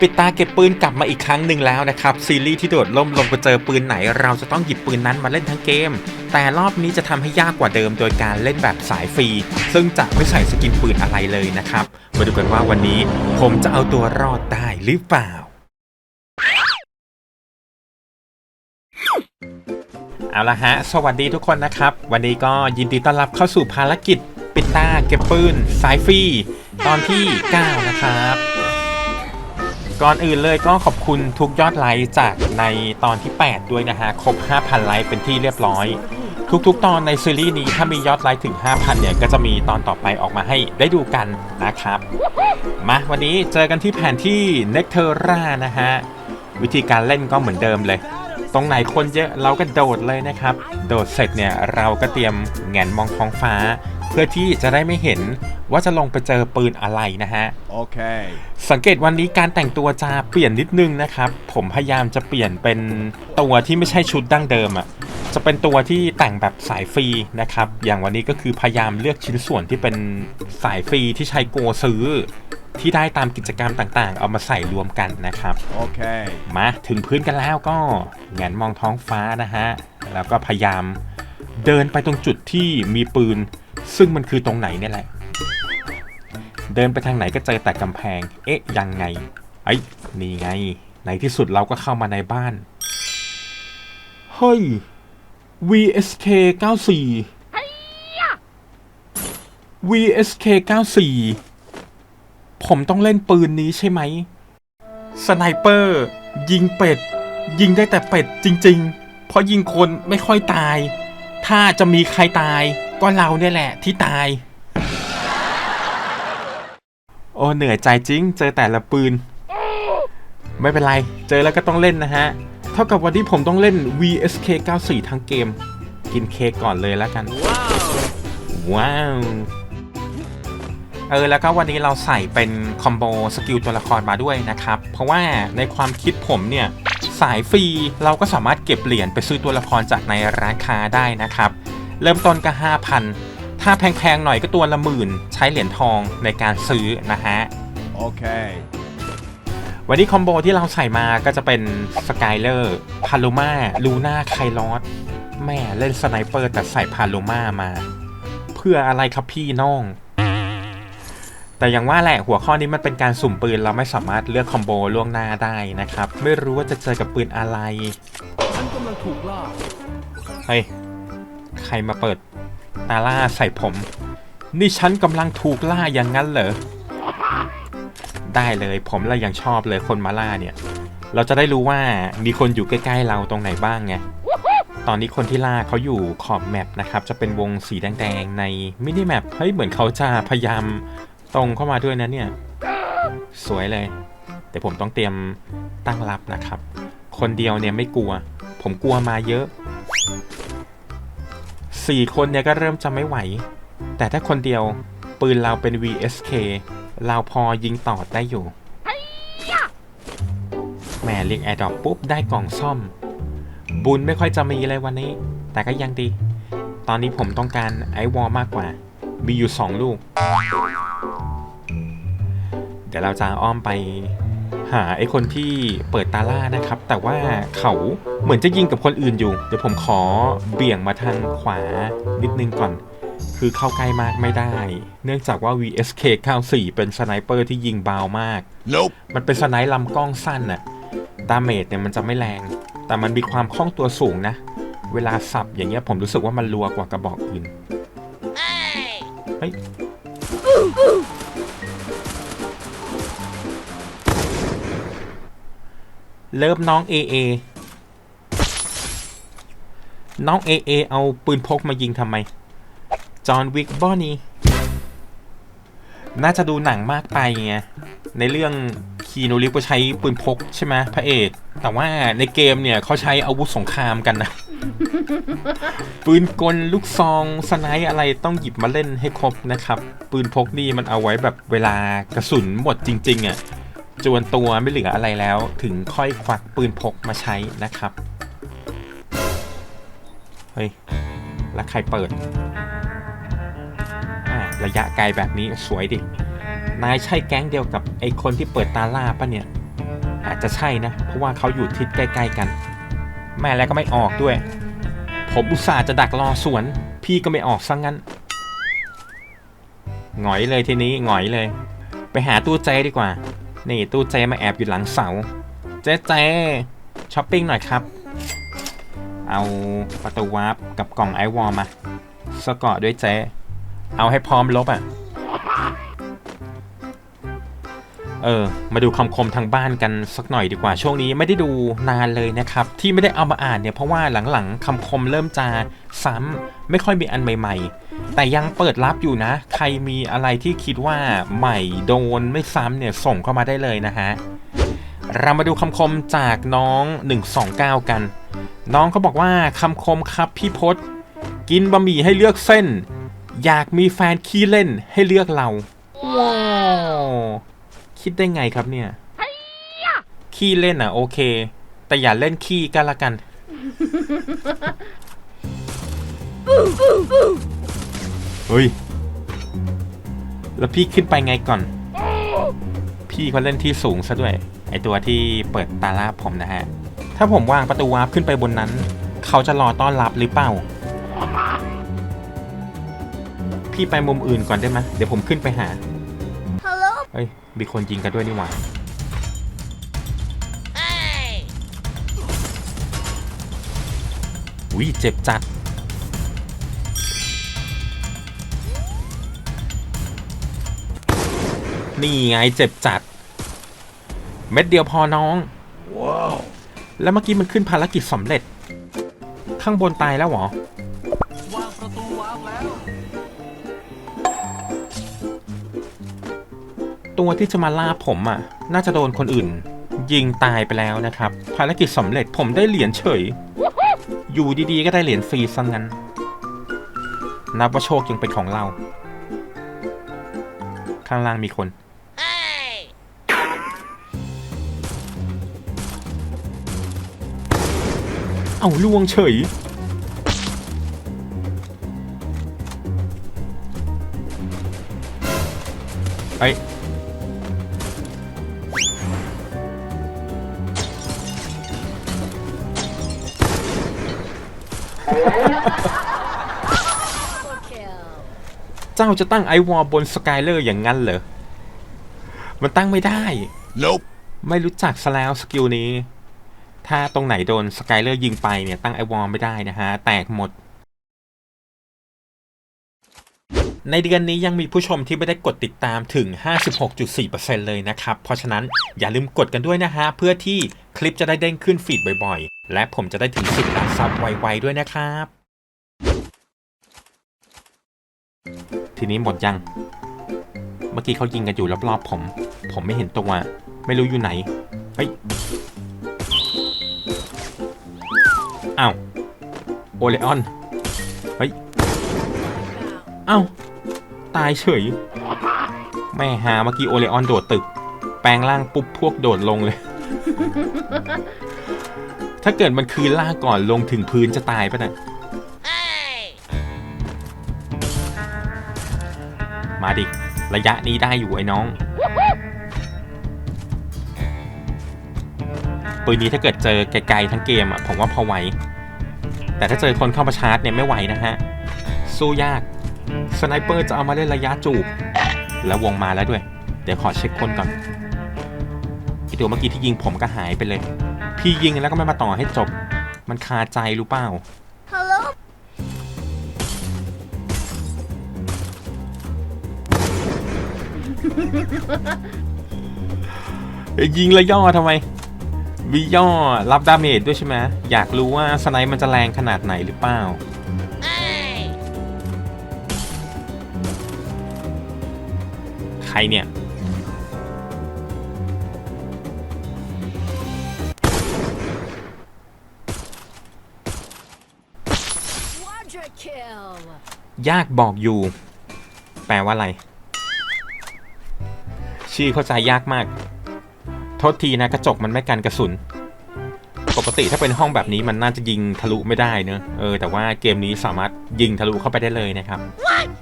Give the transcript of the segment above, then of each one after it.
ปิดตาเก็บปืนกลับมาอีกครั้งหนึ่งแล้วนะครับ ซีรีส์ที่โดดล่มลงไปเจอปืนไหน เราจะต้องหยิบปืนนั้นมาเล่นทั้งเกม แต่รอบนี้จะทำให้ยากกว่าเดิมโดยการเล่นแบบสายฟรี ซึ่งจะไม่ใส่สกินปืนอะไรเลยนะครับ มาดูกันว่าวันนี้ผมจะเอาตัวรอดได้หรือเปล่า เอาละฮะ สวัสดีทุกคนนะครับ วันนี้ก็ยินดีต้อนรับเข้าสู่ภารกิจ ปิดตาเก็บปืนสายฟรีตอนที่ 9 นะครับ ก่อนอื่นเลยก็ขอบคุณทุกยอดไลค์จากในตอนที่ 8 ด้วยนะฮะ ครบ 5,000 ไลค์เป็นที่เรียบร้อย ทุกๆ ตอนในซีรีส์นี้ถ้ามียอดไลค์ถึง 5,000 เนี่ย ก็จะมีตอนต่อไปออกมาให้ได้ดูกันนะครับ มาวันนี้เจอกันที่แผนที่ n e c t e r a นะฮะ วิธีการเล่นก็เหมือนเดิมเลย ตรงไหนคนเยอะเราก็โดดเลยนะครับ โดดเสร็จเนี่ยเราก็เตรียมแงนมองท้องฟ้า เพื่อที่จะได้ไม่เห็นว่าจะลงไปเจอปืนอะไรนะฮะ Okay. สังเกตวันนี้การแต่งตัวจะเปลี่ยนนิดนึงนะครับ ผมพยายามจะเปลี่ยนเป็นตัวที่ไม่ใช่ชุดดั้งเดิมอะ่ะ จะเป็นตัวที่แต่งแบบสายฟรีนะครับ อย่างวันนี้ก็คือพยายามเลือกชิ้นส่วนที่เป็นสายฟรีที่ใช้โกซื้อที่ได้ตามกิจกรรมต่างๆ เอามาใส่รวมกันนะครับ Okay. มาถึงพื้นกันแล้วก็แงนมองท้องฟ้านะฮะ แล้วก็พยายามเดินไปตรงจุดที่มีปืน ซึ่งมันคือตรงไหนเนี่ยแหละ เดินไปทางไหนก็เจอแต่กำแพง เอ๊ะ ยังไง ไอ้ยนี่ไง ในที่สุดเราก็เข้ามาในบ้าน เฮ้ย VSK 94 VSK 94 ผมต้องเล่นปืนนี้ใช่ไหม สไนเปอร์ ยิงเป็ด ยิงได้แต่เป็ดจริง ๆ เพราะยิงคนไม่ค่อยตาย ถ้าจะมีใครตาย ก็เราเนี่ยแหละที่ตาย โอ้เหนื่อยใจจริง เจอแต่ละปืน ไม่เป็นไร เจอแล้วก็ต้องเล่นนะฮะ เท่ากับวันที่ผมต้องเล่น VSK 94 ทั้งเกม กินเค้กก่อนเลยแล้วกัน ว้าวเออแล้วก็วันนี้เราใส่เป็นคอมโบสกิลตัวละครมาด้วยนะครับ เพราะว่าในความคิดผมเนี่ย สายฟรีเราก็สามารถเก็บเหรียญไปซื้อตัวละครจากในร้านค้าได้นะครับ เริ่มต้นก็ 5,000 ถ้าแพงๆหน่อยก็ตัวละหมื่น ใช้เหรียญทองในการซื้อนะฮะ Okay. วันนี้คอมโบที่เราใส่มาก็จะเป็นสกายเลอร์พา l ูมาลูน่าไคลอสแม่เล่นสไนเปอร์แต่ใส่พา l ูมามา เพื่ออะไรครับพี่น้อง แต่อย่างว่าแหละหัวข้อนี้มันเป็นการสุ่มปืนเราไม่สามารถเลือกคอมโบล่วงหน้าได้นะครับ ไม่รู้ว่าจะเจอกับปืนอะไร ฉันกำลังถูกล่า เฮ้ย ใครมาเปิดตาล่าใส่ผม นี่ฉันกำลังถูกล่าอย่างนั้นเหรอ ได้เลยผมเรายังชอบเลยคนมาล่าเนี่ย เราจะได้รู้ว่ามีคนอยู่ใกล้ๆเราตรงไหนบ้างไง ตอนนี้คนที่ล่าเขาอยู่ขอบแมปนะครับ จะเป็นวงสีแดงๆในมินิแมป เฮ้ยเหมือนเขาจะพยายามตรงเข้ามาด้วยนะเนี่ย สวยเลย แต่ผมต้องเตรียมตั้งรับนะครับ คนเดียวเนี่ยไม่กลัว ผมกลัวมาเยอะ สี่คนเนี่ยก็เริ่มจะไม่ไหว แต่ถ้าคนเดียวปืนเราเป็น VSK เราพอยิงต่อได้อยู่แหม่เรียกแอร์ดรอปปุ๊บได้กล่องซ่อม บุญไม่ค่อยจะมีเลยวันนี้ แต่ก็ยังดี ตอนนี้ผมต้องการไอวอลมากกว่า มีอยู่สองลูก เดี๋ยวเราจะอ้อมไป หาไอ้คนที่เปิดตาล่านะครับ แต่ว่าเขาเหมือนจะยิงกับคนอื่นอยู่ เดี๋ยวผมขอเบี่ยงมาทางขวานิดนึงก่อน คือเข้าใกล้มากไม่ได้ เนื่องจากว่า VSK 94เป็นสไนเปอร์ที่ยิงเบามาก Nope. มันเป็นสไนป์ลำกล้องสั้นน่ะดาเมจเนี่ยมันจะไม่แรง แต่มันมีความคล่องตัวสูงนะ เวลาสับอย่างเงี้ยผมรู้สึกว่ามันรัวกว่ากระบอกอื่นเฮ้ย เริ่มน้องเอเอน้องเอเอเอาปืนพกมายิงทำไม จอห์นวิกบอนี่น่าจะดูหนังมากไปไง ในเรื่องคีโนริฟก็ใช้ปืนพกใช่ไหมพระเอก แต่ว่าในเกมเนี่ยเขาใช้อาวุธสงครามกันนะ ปืนกลลูกซองสไนป์อะไรต้องหยิบมาเล่นให้ครบนะครับ ปืนพกนี่มันเอาไว้แบบเวลากระสุนหมดจริง ๆอะ่ะ จวนตัวไม่เหลืออะไรแล้ว ถึงค่อยควักปืนพกมาใช้นะครับ เฮ้ย แล้วใครเปิดอ่าระยะไกลแบบนี้สวยดิ นายใช่แก๊งเดียวกับไอคนที่เปิดตาล่าปะเนี่ย อาจจะใช่นะ เพราะว่าเขาอยู่ทิศใกล้ ๆกัน แม่แล้วก็ไม่ออกด้วย ผมอุตส่าห์จะดักรอสวน พี่ก็ไม่ออกซะงงั้นหงอยเลยทีนี้หงอยเลย ไปหาตู้เจดีกว่า นี่ตู้เจมาแอบอยู่หลังเสา เจ๊เจช้อปปิ้งหน่อยครับ เอาประตูวาร์ปกับกล่องไอวอลมาสกอตด้วยเจ๊เอาให้พร้อมลบอะ เออ มาดูคำคมทางบ้านกันสักหน่อยดีกว่า ช่วงนี้ไม่ได้ดูนานเลยนะครับ ที่ไม่ได้เอามาอ่านเนี่ยเพราะว่าหลังๆคำคมเริ่มจะซ้ำไม่ค่อยมีอันใหม่ ๆ แต่ยังเปิดรับอยู่นะ ใครมีอะไรที่คิดว่าใหม่โดนไม่ซ้ำเนี่ยส่งเข้ามาได้เลยนะฮะเรามาดูคำคมจากน้อง 129 กัน น้องเขาบอกว่าคำคมครับพี่พศกินบะหมี่ให้เลือกเส้น อยากมีแฟนขี้เล่นให้เลือกเราว้าว คิดได้ไงครับเนี่ย ขี้เล่นอะ โอเค แต่อย่าเล่นขี้กันละกันเฮ้ย แล้วพี่ขึ้นไปไงก่อน พี่เขาเล่นที่สูงซะด้วย ไอตัวที่เปิดตาลาบผมนะฮะ ถ้าผมวางประตูวาร์ปขึ้นไปบนนั้น เขาจะรอต้อนรับหรือเปล่า พี่ไปมุมอื่นก่อนได้ไหมเดี๋ยวผมขึ้นไปหา Hello? เฮ้ย มีคนยิงกันด้วยนี่หว่าอุ้ยเจ็บจัด นี่ไงเจ็บจัด เม็ดเดียวพอน้องแล้วเมื่อกี้มันขึ้นภารกิจสำเร็จ ข้างบนตายแล้วเหรอ ตัวที่จะมาล่าผมอะ น่าจะโดนคนอื่น ยิงตายไปแล้วนะครับ ภารกิจสำเร็จผมได้เหรียญเฉย อยู่ดีๆ ก็ได้เหรียญฟรีซะงั้น นับว่าโชคยังเป็นของเรา ข้างล่างมีคนเอาล่วงเฉยเอ้ เจ้าจะตั้งไอวอลบนสกายเลอร์อย่างนั้นเหรอ มันตั้งไม่ได้ Nope ไม่รู้จักซะแล้วสกิลนี้ ถ้าตรงไหนโดนสกายเลอร์ยิงไปเนี่ยตั้งไอวอลไม่ได้นะฮะ แตกหมด ในเดือนนี้ยังมีผู้ชมที่ไม่ได้กดติดตามถึง 56.4%เลยนะครับ เพราะฉะนั้นอย่าลืมกดกันด้วยนะฮะ เพื่อที่คลิปจะได้เด้งขึ้นฟีดบ่อยๆ และผมจะได้ถึง10ล้านซับไวๆด้วยนะครับ ทีนี้หมดยัง เมื่อกี้เขายิงกันอยู่รอบๆผม ผมไม่เห็นตัวไม่รู้อยู่ไหน เฮ้ยอ้าวโอเลออน เฮ้ยอ้าวตายเฉย แม่หาเมื่อกี้โอเลออนโดดตึก แปลงร่างปุ๊บพวกโดดลงเลย ถ้าเกิดมันคืนล่าก่อนลงถึงพื้นจะตายปะเนี่ย มาดิ ระยะนี้ได้อยู่ไอ้น้อง ปืนนี้ถ้าเกิดเจอไกลๆทั้งเกมอะผมว่าพอไหว แต่ถ้าเจอคนเข้ามาชาร์จเนี่ยไม่ไหวนะฮะ สู้ยาก สไนเปอร์จะเอามาเล่นระยะจูบ แล้ววงมาแล้วด้วย เดี๋ยวขอเช็คคนก่อนไอตัวเมื่อกี้ที่ยิงผมก็หายไปเลย พี่ยิงแล้วก็ไม่มาต่อให้จบ มันคาใจรู้เปล่า ยยิงแล้วย่อทำไมมีย่อรับดาเมจด้วยใช่ไหมอยากรู้ว่าสไนป์มันจะแรงขนาดไหนหรือเปล่าใครเนี่ย Quadra kill! ยากบอกอยู่ แปลว่าอะไร ชื่อเข้าใจยากมาก โทษทีนะกระจกมันไม่กันกระสุน ปกติถ้าเป็นห้องแบบนี้มันน่าจะยิงทะลุไม่ได้เนอะเออแต่ว่าเกมนี้สามารถยิงทะลุเข้าไปได้เลยนะครับ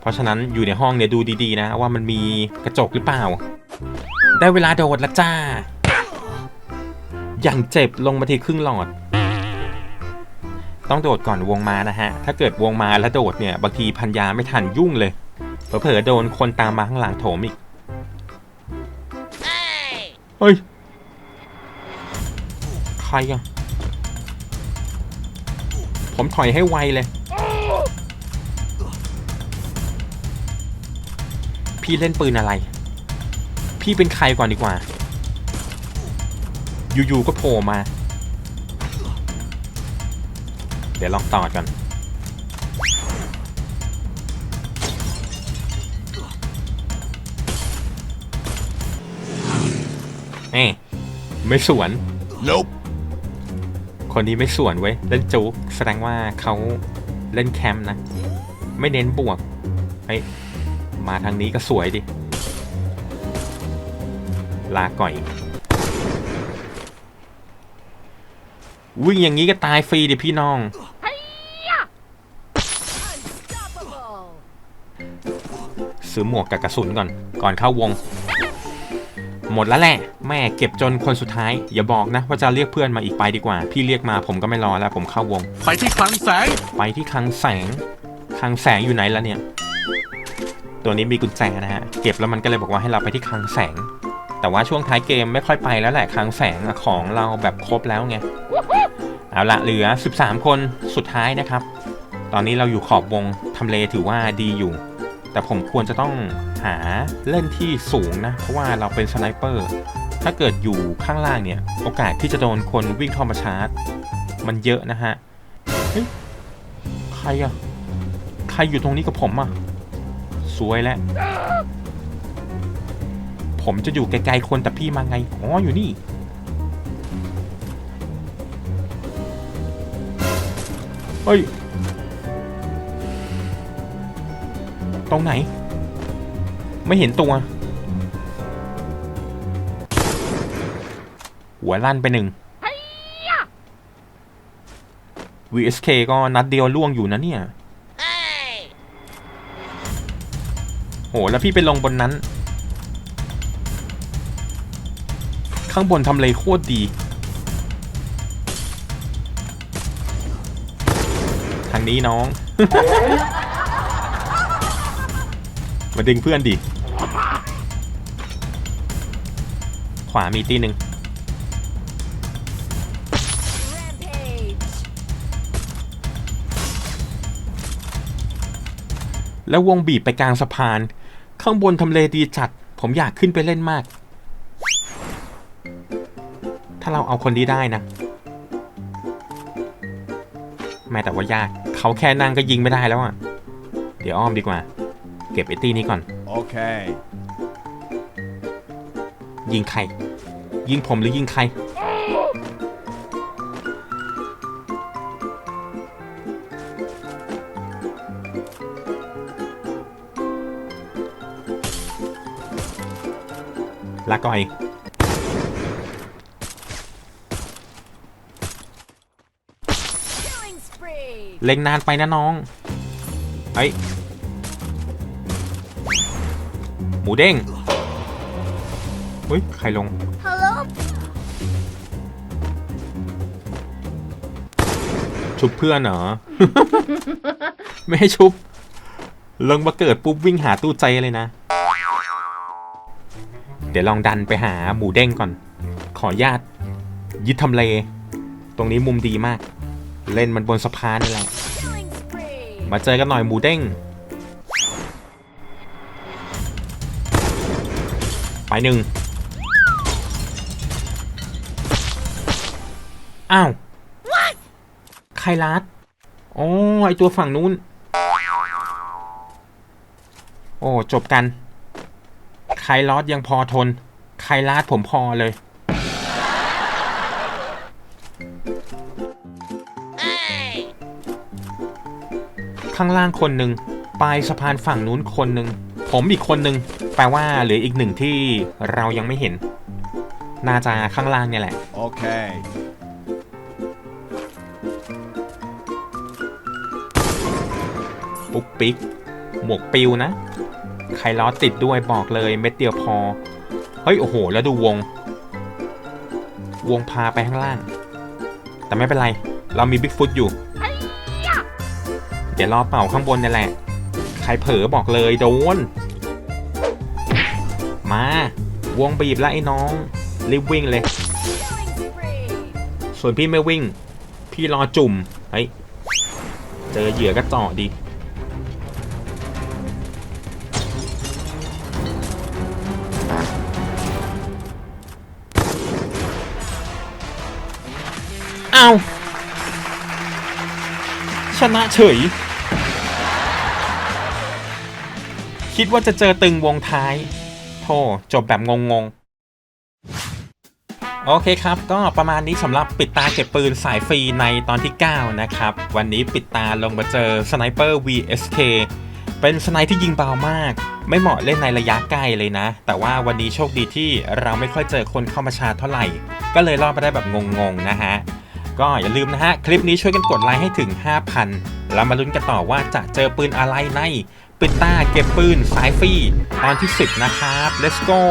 เพราะฉะนั้นอยู่ในห้องเนี่ยดูดีๆนะ ว่ามันมีกระจกหรือเปล่า ได้เวลาโดดแล้วจ้า อย่างเจ็บลงมาทีครึ่งหลอดต้องโดดก่อนวงมานะฮะ ถ้าเกิดวงมาแล้วโดดเนี่ย บางทีพันยาไม่ทันยุ่งเลย เผลอๆโดนคนตามมาข้างหลังโถมอีก เฮ้ย ใครอะผมถอยให้ไวเลย พี่เล่นปืนอะไร พี่เป็นใครก่อนดีกว่า อยู่ๆก็โผล่มา เดี๋ยวลองต่อก่อ นเอ้ไม่สวน Nope คนนี้ไม่สวนเว้ยเล่นจุกแสดงว่าเขาเล่นแคมป์นะ ไม่เน้นบวกเฮ้ยมาทางนี้ก็สวยดิ ลาก่อย วิ่งอย่างนี้ก็ตายฟรีดิพี่น้อง Unstoppable. ซื้อหมวกกับกระสุนก่อน ก่อนเข้าวง หมดแล้วแหละ แม่เก็บจนคนสุดท้าย อย่าบอกนะว่าจะเรียกเพื่อนมาอีกไปดีกว่า พี่เรียกมาผมก็ไม่รอแล้วผมเข้าวง ไปที่คลังแสง ไปที่คลังแสงคลังแสงอยู่ไหนแล้วเนี่ย ตัวนี้มีกุญแจนะฮะ เก็บแล้วมันก็เลยบอกว่าให้เราไปที่คลังแสง แต่ว่าช่วงท้ายเกมไม่ค่อยไปแล้วแหละคลังแสงอะของเราแบบครบแล้วไง เอาละเหลือ 13 คนสุดท้ายนะครับ ตอนนี้เราอยู่ขอบวงทำเลถือว่าดีอยู่ แต่ผมควรจะต้องหาเล่นที่สูงนะ เพราะว่าเราเป็นสไนเปอร์ ถ้าเกิดอยู่ข้างล่างเนี่ย โอกาสที่จะโดนคนวิ่งเข้ามาชาร์จ มันเยอะนะฮะ เฮ้ย ใครอะใครอยู่ตรงนี้กับผมอะสวยแล้ว ผมจะอยู่ไกลๆคนแต่พี่มาไง อ๋อ อยู่นี่เฮ้ย ตรงไหน ไม่เห็นตัว หัวลั่นไปหนึ่ง VSK ก็นัดเดียวล่วงอยู่นะเนี่ย โห แล้วพี่ไปลงบนนั้น ข้างบนทำเลโคตรดี ทางนี้น้อง มาดึงเพื่อนดิ ขวามีตีหนึ่งแล้ววงบีบไปกลางสะพาน ข้างบนทำเลดีจัด ผมอยากขึ้นไปเล่นมาก ถ้าเราเอาคนนี้ได้นะ แม้แต่ว่ายาก เขาแค่นั่งก็ยิงไม่ได้แล้วอะ เดี๋ยวอ้อมดีกว่า เก็บไอตี้นี้ก่อน Okay ยิงใคร ยิงผมหรือยิงใคร ลาก่อย Killing spree. เล็งนานไปนะน้อง เฮ้ย หมูเด้งเฮ้ยใครลง Hello. ชุบเพื่อนเหรอ ไม่ให้ชุบ ลงมาเกิดปุ๊บวิ่งหาตู้ใจเลยนะ เดี๋ยวลองดันไปหาหมูเด้งก่อน ขออนุญาตยึดทำเล ตรงนี้มุมดีมาก เล่นมันบนสะพานนี่แหละ Killing spree. มาเจอกันหน่อยหมูเด้ง ไปหนึ่งอ้าวใครลัดอ๋อไอตัวฝั่งนู้น โอ้จบกันใครลอดยังพอทนใครลาดผมพอเลยข้างล่างคนหนึ่งปลายสะพานฝั่งนู้นคนหนึ่ง ผมอีกคนหนึ่งแปลว่าเหลืออีกหนึ่งที่เรายังไม่เห็น น่าจะข้างล่างเนี่ยแหละ Okay ปุ๊กปิ๊ก หมวกปิวนะ ใครล้อติดด้วยบอกเลยเม็ดเดียวพอ เฮ้ย โอ้โห แล้วดูวง วงพาไปข้างล่าง แต่ไม่เป็นไร เรามีบิ๊กฟุตอยู่ เดี๋ยวรอเป่าข้างบนนี่แหละ ใครเผลอบอกเลยโดน มา วงบีบแล้วไอ้น้องรีบวิ่งเลย ส่วนพี่ไม่วิ่ง พี่รอจุ่มเฮ้ยเจอเหยื่อก็เจาะดีเอาชนะเฉย คิดว่าจะเจอตึงวงท้าย โธ่จบแบบงงๆ โอเคครับ ก็ประมาณนี้สำหรับปิดตาเก็บปืนสายฟรีในตอนที่ 9 นะครับ วันนี้ปิดตาลงมาเจอสไนเปอร์ VSK เป็นสไนที่ยิงเบามาก ไม่เหมาะเล่นในระยะใกล้เลยนะ แต่ว่าวันนี้โชคดีที่เราไม่ค่อยเจอคนเข้ามาชาเท่าไหร่ ก็เลยรอดมาได้แบบงงๆนะฮะก็อย่าลืมนะฮะ คลิปนี้ช่วยกันกดไลค์ให้ถึง 5,000 แล้วมาลุ้นกันต่อว่าจะเจอปืนอะไรใน ปิดตาเก็บปืนสายฟรีตอนที่ 10 นะครับ let's go